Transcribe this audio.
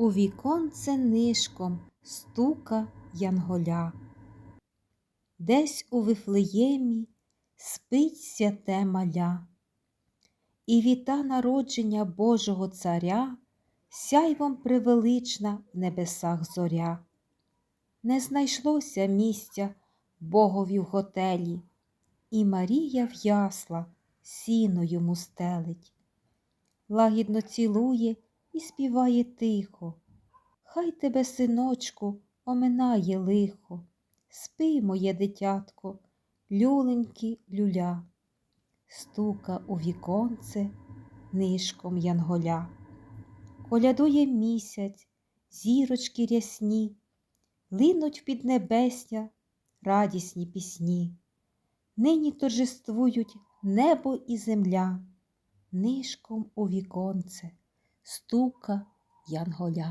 У віконце нишком стука янголя. Десь у Вифлеємі спить святе маля, і віта народження Божого Царя сяйвом превелична в небесах зоря. Не знайшлося місця Богові в готелі, і Марія в ясла сіно йому стелить, лагідно цілує і співає тихо. Хай тебе, синочку, оминає лихо. Спи, моє дитятко, люленьки люля, стука у віконце нишком янголя. Колядує місяць, зірочки рясні, линуть в піднебесня радісні пісні. Нині торжествують небо і земля, нишком у віконце стука янголя.